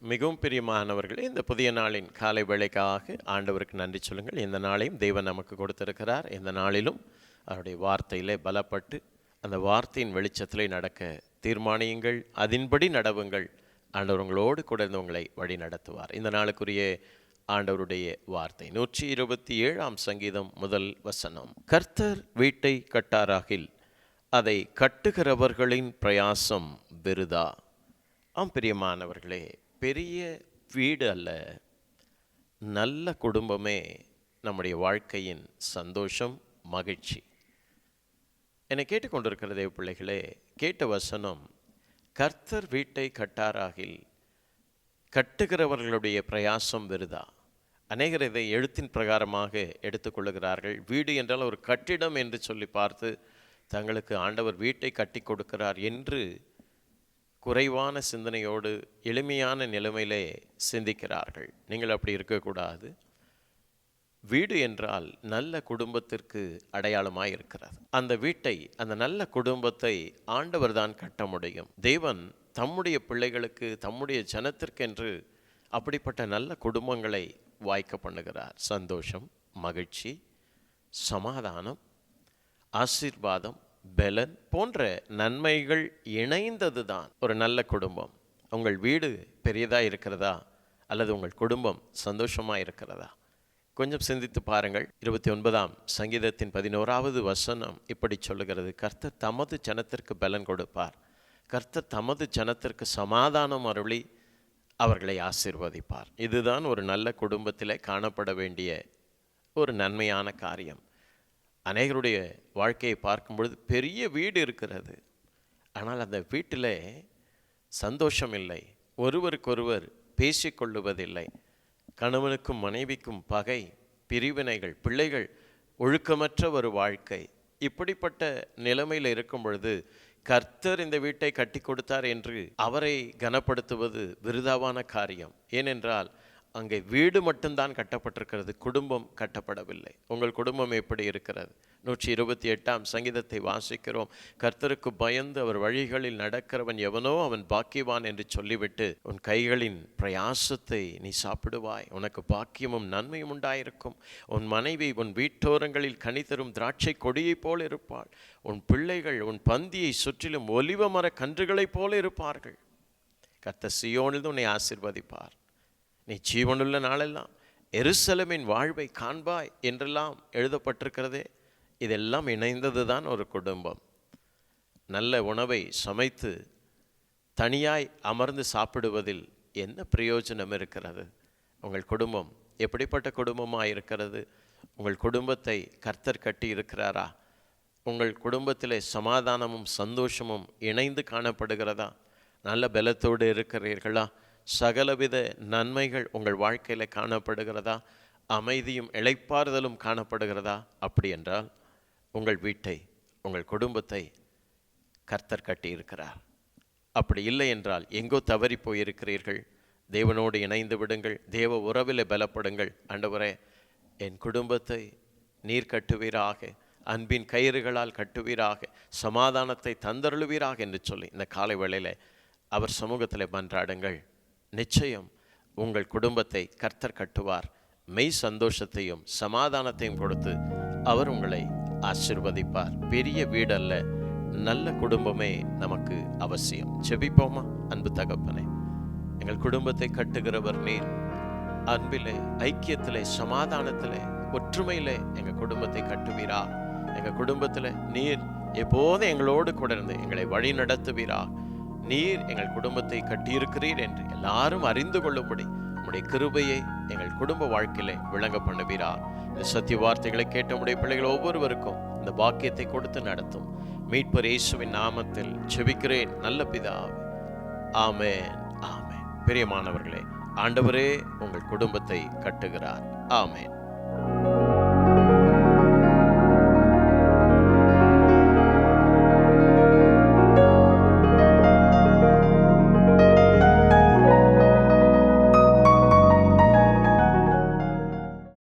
மிகவும் பிரியமானவர்களே இந்த புதிய நாளின் காலை வேளைக்காக ஆண்டவருக்கு நன்றி சொல்லுங்கள். இந்த நாளையும் தேவன் நமக்கு கொடுத்திருக்கிறார். இந்த நாளிலும் அவருடைய வார்த்தையிலே பலப்பட்டு அந்த வார்த்தையின் வெளிச்சத்திலே நடக்க தீர்மானியுங்கள். அதின்படி நடவுங்கள். ஆண்டவர் உங்களோடு கூட இருந்து உங்களை வழி நடத்துவார். இந்த நாளுக்குரிய ஆண்டவருடைய வார்த்தை. நூற்றி இருபத்தி ஏழாம் சங்கீதம் முதல் வசனம். கர்த்தர் வீட்டை கட்டாராகில் அதை கட்டுகிறவர்களின் பிரயாசம் விருதா? ஆம் பிரியமானவர்களே பெரிய வீடு அல்ல நல்ல குடும்பமே நம்முடைய வாழ்க்கையின் சந்தோஷம் மகிழ்ச்சி. என்னை கேட்டுக்கொண்டிருக்கிற தேவ பிள்ளைகளே கேட்ட வசனம் கர்த்தர் வீட்டை கட்டாராகில் கட்டுகிறவர்களுடைய பிரயாசம் விருதா? அநேகர் இதை எழுத்தின் பிரகாரமாக எடுத்துக்கொள்ளுகிறார்கள் வீடு என்றால் ஒரு கட்டிடம் என்று சொல்லி பார்த்து தங்களுக்கு ஆண்டவர் வீட்டை கட்டி கொடுக்கிறார் என்று குறைவான சிந்தனையோடு எளிமையான நிலைமையிலே சிந்திக்கிறார்கள். நீங்கள் அப்படி இருக்கக்கூடாது. வீடு என்றால் நல்ல குடும்பத்திற்கு அடையாளமாக இருக்கிறது. அந்த வீட்டை அந்த நல்ல குடும்பத்தை ஆண்டவர் தான் கட்ட முடியும். தேவன் தம்முடைய பிள்ளைகளுக்கு தம்முடைய ஜனத்திற்கென்று அப்படிப்பட்ட நல்ல குடும்பங்களை வாய்க்க பண்ணுகிறார். சந்தோஷம் மகிழ்ச்சி சமாதானம் ஆசீர்வாதம் பலன் போன்ற நன்மைகள் இணைந்தது தான் ஒரு நல்ல குடும்பம். உங்கள் வீடு பெரியதாக இருக்கிறதா? அல்லது உங்கள் குடும்பம் சந்தோஷமாக இருக்கிறதா? கொஞ்சம் சிந்தித்து பாருங்கள். இருபத்தி ஒன்பதாம் சங்கீதத்தின் பதினோராவது வசனம் இப்படி சொல்லுகிறது. கர்த்தர் தமது ஜனத்திற்கு பலன் கொடுப்பார். கர்த்தர் தமது ஜனத்திற்கு சமாதானம் அருளி அவர்களை ஆசிர்வதிப்பார். இதுதான் ஒரு நல்ல குடும்பத்தில் காணப்பட வேண்டிய ஒரு நன்மையான காரியம். அநேகருடைய வாழ்க்கையை பார்க்கும் பொழுது பெரிய வீடு இருக்கிறது. ஆனால் அந்த வீட்டில் சந்தோஷம் இல்லை ஒருவருக்கொருவர் பேசிக்கொள்ளுவதில்லை. கணவனுக்கும் மனைவிக்கும் பகை பிரிவினைகள் பிள்ளைகள் ஒழுக்கமற்ற ஒரு வாழ்க்கை. இப்படிப்பட்ட நிலைமையில் இருக்கும் பொழுது கர்த்தர் இந்த வீட்டை கட்டி கொடுத்தார் என்று அவரை கனப்படுத்துவது விருதாவான காரியம். ஏனென்றால் அங்கே வீடு மட்டும்தான் கட்டப்பட்டிருக்கிறது குடும்பம் கட்டப்படவில்லை. உங்கள் குடும்பம் எப்படி இருக்கிறது? நூற்றி இருபத்தி எட்டாம் சங்கீதத்தை வாசிக்கிறோம். கர்த்தருக்கு பயந்து அவர் வழிகளில் நடக்கிறவன் எவனோ அவன் பாக்கியவான் என்று சொல்லிவிட்டு உன் கைகளின் பிரயாசத்தை நீ சாப்பிடுவாய். உனக்கு பாக்கியமும் நன்மையும் உண்டாயிருக்கும். உன் மனைவி உன் வீட்டோரங்களில் கனி தரும் திராட்சை கொடியைப் போல இருப்பாள். உன் பிள்ளைகள் உன் பந்தியை சுற்றிலும் ஒலிவ மர கன்றுகளைப் போல இருப்பார்கள். கர்த்த சியோனில் உன்னை ஆசிர்வதிப்பார். நீ ஜீவனுள்ள நாளெல்லாம் எருசலமின் வாழ்வை காண்பாய் என்றெல்லாம் எழுதப்பட்டிருக்கிறதே. இதெல்லாம் இணைந்தது தான் ஒரு குடும்பம். நல்ல உணவை சமைத்து தனியாய் அமர்ந்து சாப்பிடுவதில் என்ன பிரயோஜனம் இருக்கிறது? உங்கள் குடும்பம் எப்படிப்பட்ட குடும்பமாக இருக்கிறது? உங்கள் குடும்பத்தை கர்த்தர் கட்டி இருக்கிறாரா உங்கள் குடும்பத்தில் சமாதானமும் சந்தோஷமும் இணைந்து காணப்படுகிறதா? நல்ல பலத்தோடு இருக்கிறீர்களா? சகலவித நன்மைகள் உங்கள் வாழ்க்கையில் காணப்படுகிறதா? அமைதியும் இளைப்பாறுதலும் காணப்படுகிறதா? அப்படி என்றால் உங்கள் வீட்டை உங்கள் குடும்பத்தை கர்த்தர் கட்டியிருக்கிறார். அப்படி இல்லை என்றால் எங்கோ தவறி போயிருக்கிறீர்கள். தேவனோடு இணைந்து விடுங்கள். தேவ உறவில் பலப்படுங்கள். ஆண்டவரே என் குடும்பத்தை நீர் கட்டுவீராக. அன்பின் கயிறுகளால் கட்டுவீராக. சமாதானத்தை தந்தருளுவீராக என்று சொல்லி இந்த காலை வேளையில் அவர் சமூகத்தில் மன்றாடுங்கள். நிச்சயம் உங்கள் குடும்பத்தை கர்த்தர் கட்டுவார். மெய் சந்தோஷத்தையும் சமாதானத்தையும் கொடுத்து அவர் உங்களை ஆசிர்வதிப்பார். பெரிய வீடல்ல நல்ல குடும்பமே நமக்கு அவசியம். செபிப்போமா? அன்பு தகப்பனே எங்கள் குடும்பத்தை கட்டுகிறவர் நீர். அன்பிலே ஐக்கியத்திலே சமாதானத்திலே ஒற்றுமையிலே எங்க குடும்பத்தை கட்டுவீரா. எங்க குடும்பத்துல நீர் எப்போதும் எங்களோடு கூட இருந்து எங்களை வழி நடத்துவீரா நீர் எங்கள் குடும்பத்தை கட்டியிருக்கிறீர் என்று எல்லாரும் அறிந்து கொள்ளும்படி உம்முடைய கிருபையை எங்கள் குடும்ப வாழ்க்கையிலே விளங்க பண்ணுவீரா. இந்த சத்திய வார்த்தைகளை கேட்ட உடைய பிள்ளைகள் ஒவ்வொருவருக்கும் இந்த பாக்கியத்தை கொடுத்து நடத்தும். மீட்பர் இயேசுவின் நாமத்தில் செபிக்கிறேன் நல்ல பிதாவே. ஆமேன் ஆமேன். பிரியமானவர்களே ஆண்டவரே உங்கள் குடும்பத்தை கட்டுகிறார். ஆமேன்.